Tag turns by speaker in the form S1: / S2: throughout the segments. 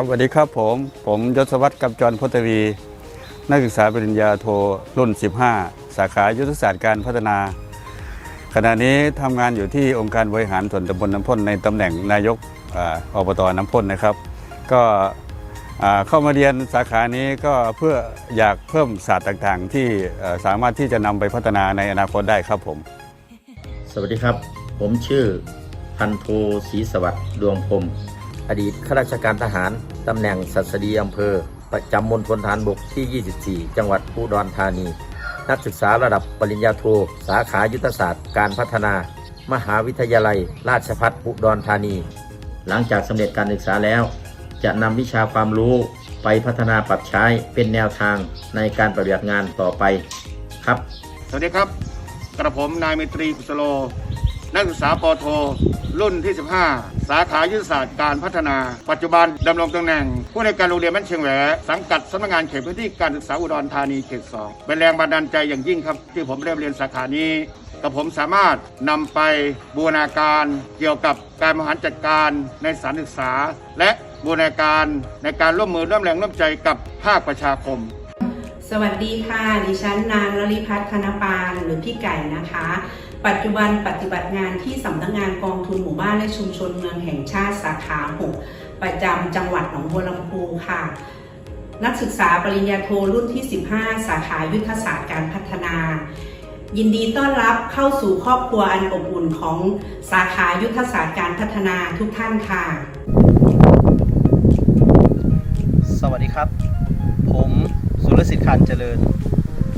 S1: ครับสวัสดีครับผม ผมยศวัตรกับจรพทวี นักศึกษาปริญญาโทรุ่น 15 สาขายุทธศาสตร์การพัฒนา ขณะนี้ทำงานอยู่ที่องค์การบริหารส่วนตำบลน้ำพ่นในตำแหน่งนายกอบตน้ำพ่นนะครับ ก็เข้ามาเรียนสาขานี้ก็เพื่ออยากเพิ่มศาสตร์ต่างๆ ที่สามารถที่จะนำไปพัฒนาในอนาคตได้ครับผม
S2: สวัสดีครับ ผมชื่อพันโทศรีสวัสดิ์ดวงพรม อดีตข้าราชการทหาร ตำแหน่งสัสดีอำเภอ ประจำมณฑลฐานบกที่ 24 จังหวัดอุดรธานี นักศึกษาระดับปริญญาโท สาขายุทธศาสตร์การพัฒนา มหาวิทยาลัย ราชภัฏอุดรธานี หลังจากสำเร็จการศึกษาแล้ว จะนำวิชาความรู้ไปพัฒนาปรับใช้เป็นแนวทางในการปฏิบัติงานต่อไปครับ
S3: สวัสดีครับ กระผมนายเมตรีกุสโล นักศึกษาปอโท รุ่นที่ 15 สาขายุทธศาสตร์การพัฒนา ปัจจุบันดำรงตำแหน่ง ผู้ในการโรงเรียนบ้านเชียงแหวสังกัดสำนักงานเขตพื้นที่การศึกษาอุดรธานีเขต 2 เป็นแรงบันดาลใจอย่างยิ่งครับ ที่ผมเริ่มเรียนสาขานี้กับผมสามารถนำไปบูรณาการเกี่ยวกับการบริหารจัดการในสถานศึกษา และบูรณาการในการร่วมมือร่วมแรงร่วมใจกับภาคประชาคม
S4: สวัสดีค่ะ ดิฉันนางลลิพัฒน์คณปานหรือพี่ไก่นะคะ ปัจจุบันปฏิบัติงานที่สำนักงานกองทุนหมู่บ้านและชุมชนเมืองแห่งชาติสาขา 6 ประจำจังหวัดหนองบัวลำพูค่ะ นักศึกษาปริญญาโทรุ่นที่ 15 สาขายุทธศาสตร์การพัฒนา ยินดีต้อนรับเข้าสู่ครอบครัวอันอบอุ่นของสาขายุทธศาสตร์การพัฒนาทุกท่านค่ะ
S5: สวัสดีครับ รสิทธิ์คันเจริญ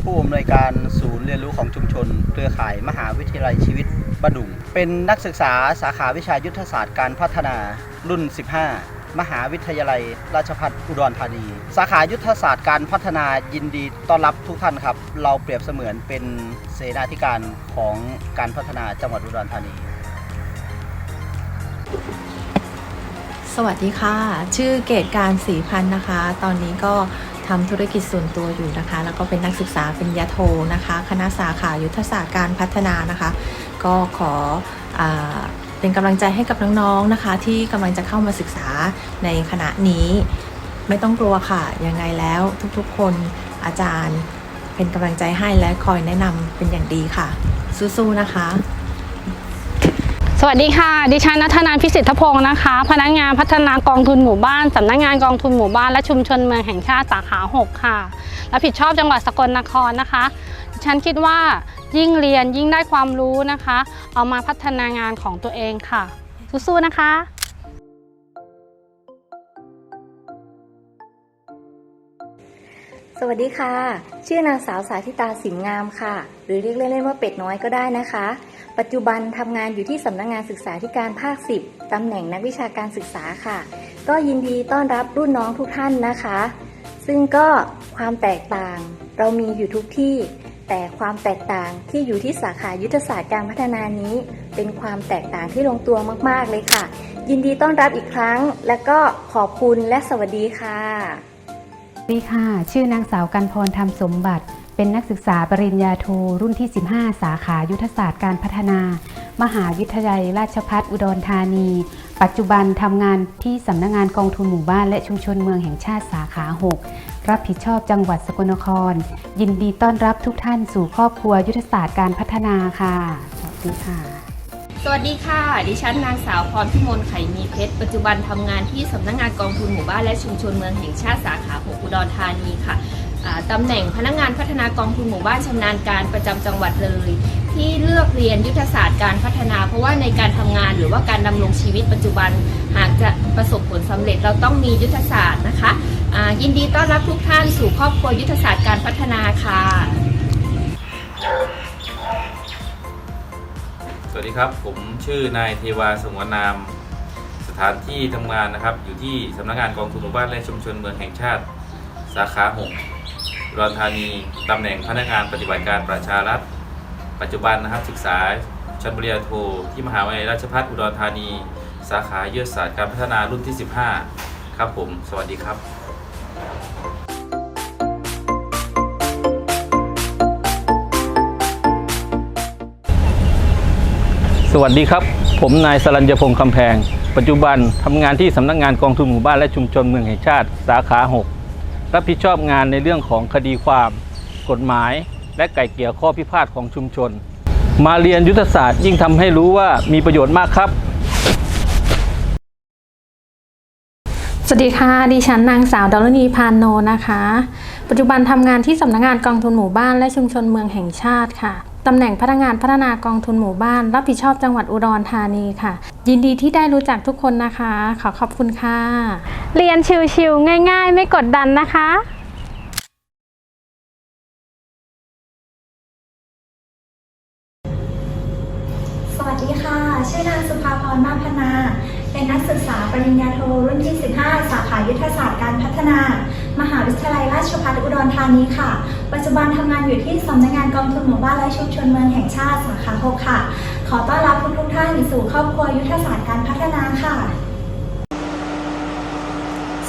S5: ผู้อำนวยการศูนย์เรียนรู้ของชุมชน เครือข่ายมหาวิทยาลัยชีวิตบดุง เป็นนักศึกษาสาขาวิชายุทธศาสตร์การพัฒนารุ่น 15 มหาวิทยาลัย ราชภัฏอุดรธานี สาขายุทธศาสตร์การพัฒนายินดีต้อนรับทุกท่านครับ เราเปรียบเสมือนเป็นเสนาธิการของการพัฒนาจังหวัดอุดรธานี
S6: สวัสดีค่ะ ชื่อเกตการศรีพันธ์นะคะ ตอนนี้ก็ ทำธุรกิจส่วนตัวอยู่นะคะ แล้วก็เป็นนักศึกษาเป็นยาโทนะคะ คณะสาขายุทธศาสตร์การพัฒนานะคะ ก็ขออเป็นกำลังใจให้กับน้องๆนะคะ ที่กำลังจะเข้ามาศึกษาในคณะนี้ ไม่ต้องกลัวค่ะ ยังไงแล้วทุกๆคนอาจารย์เป็นกำลังใจให้และคอยแนะนำเป็นอย่างดีค่ะสู้ๆนะคะ
S7: สวัสดีค่ะ ดิฉันนัทนานพิสิทธพงศ์นะคะ พนักงานพัฒนากองทุนหมู่บ้านสำนักงานกองทุนหมู่บ้านและชุมชนเมืองแห่งชาติสาขา 6 ค่ะรับผิดชอบจังหวัดสกลนครนะคะ ดิฉันคิดว่ายิ่งเรียนยิ่งได้ความรู้นะคะ เอามาพัฒนางานของตัวเองค่ะ สู้ๆนะคะ
S8: สวัสดีค่ะ ชื่อนางสาวสาธิตาสิมงามค่ะ หรือเรียกเล่นๆว่าเป็ดน้อยก็ได้นะคะ ปัจจุบันทำงานอยู่ที่สำนักงงานศึกษาธิการภาค 10ตำแหน่งนักวิชาการศึกษาค่ะ ก็ยินดีต้อนรับรุ่นน้องทุกท่านนะคะ ซึ่งก็ความแตกต่างเรามีอยู่ทุกที่ แต่ความแตกต่างที่อยู่ที่สาขายุทธศาสตร์การพัฒนานี้ เป็นความแตกต่างที่ลงตัวมาก ๆ เลยค่ะ ยินดีต้อนรับอีกครั้ง และก็ขอบคุณและสวัสดีค่ะ
S9: สวัสดีค่ะ ชื่อนางสาวกันพรธรรมสมบัติ เป็นนักศึกษาปริญญาโทรุ่นที่ 15 สาขายุทธศาสตร์การพัฒนา มหาวิทยาลัยราชภัฏอุดรธานี ปัจจุบันทำงานที่สำนักงานกองทุนหมู่บ้านและชุมชนเมืองแห่งชาติสาขา 6 รับผิดชอบจังหวัดสกลนคร ยินดีต้อนรับทุกท่านสู่ครอบครัวยุทธศาสตร์การพัฒนาค่ะ สวัสดีค่ะ
S10: สวัสดีค่ะ ดิฉันนางสาวพรพิมลไข่มีเพชร ปัจจุบันทำงานที่สำนักงงานกองทุนหมู่บ้านและชุมชนเมืองแห่งชาติสาขาหกอุดรธานีค่ะ ตำแหน่งพนักงานพัฒนากองทุนหมู่บ้านชำนาญการประจำจังหวัดเลย ที่เลือกเรียนยุทธศาสตร์การพัฒนา เพราะว่าในการทำงานหรือว่าการดำรงชีวิตปัจจุบันหากจะประสบผลสำเร็จเราต้องมียุทธศาสตร์นะคะยินดีต้อนรับทุกท่านสู่ครอบครัวยุทธศาสตร์การพัฒนาค่ะ
S11: สวัสดีครับ ผมชื่อนายเทวาสงวนนาม สถานที่ทำงานนะครับ อยู่ที่สำนักงานกองทุนหมู่บ้านและชุมชนเมืองแห่งชาติ สาขาหก อุดรธานีตำแหน่งพนักงานปฏิบัติการประชารัฐ ปัจจุบันนะครับศึกษาชั้นปริญญาโทที่มหาวิทยาลัยราชภัฏอุดรธานี สาขายุทธศาสตร์การพัฒนารุ่นที่ 15 ครับผม สวัสดีครับ
S12: สวัสดีครับ ผมนายสรัญญพงษ์คำแพง
S13: ปัจจุบันทำงานที่สำนักงานกองทุนหมู่บ้านและชุมชนเมืองแห่งชาติ สาขา 6 รับผิดชอบงานในเรื่องของคดีความ กฎหมาย และไก่เกลี่ยข้อพิพาทของชุมชน มาเรียนยุทธศาสตร์ยิ่งทำให้รู้ว่ามีประโยชน์มากครับ
S12: สวัสดีค่ะดิฉันนางสาวดลนีพานโนนะคะ ปัจจุบันทำงานที่สำนักงานกองทุนหมู่บ้านและชุมชนเมืองแห่งชาติค่ะ ตำแหน่งพนักงานพัฒนากองทุนหมู่บ้าน รับผิดชอบจังหวัดอุดรธานีค่ะ ยินดีที่ได้รู้จักทุกคนนะคะ ขอขอบคุณค่ะ
S14: เรียนชิวๆง่าย ๆ ไม่กดดันนะคะ
S15: สวัสดีค่ะ ชื่อนางสุภาพรมาพนา เป็นนักศึกษาปริญญาโทรุ่นที่ 15 สาขายุทธศาสตร์การพัฒนา มหาวิทยาลัยราชภัฏอุดรธานีค่ะ ปัจจุบันทำงานอยู่ที่สำนักงานกองทุนหมู่บ้านและชุมชนเมืองแห่งชาติสาขา 6 ค่ะ ขอต้อนรับทุกทุกท่านสู่ครอบครัวยุทธศาสตร์การพัฒนาค่ะ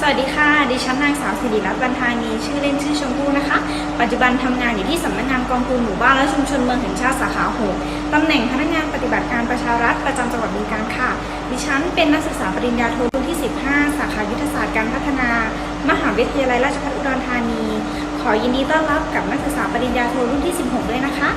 S16: สวัสดีค่ะ ดิฉันนางสาวสิริรัตน์บรรทานี ชื่อเล่นชื่อชมพู่นะคะ ปัจจุบันทำงานอยู่ที่สำนักงานกองทุนหมู่บ้านและชุมชนเมืองแห่งชาติสาขาหกตำแหน่งพนักงานปฏิบัติการประชารัฐประจำจังหวัดบึงกาฬค่ะ ดิฉันเป็นนักศึกษาปริญญาโทรุ่นที่ 15 สาขายุทธศาสตร์การพัฒนา มหาวิทยาลัยราชภัฏอุดรธานี ขอยินดีต้อนรับกับนักศึกษาปริญญาโทรุ่นที่ 16 ด้วยนะคะ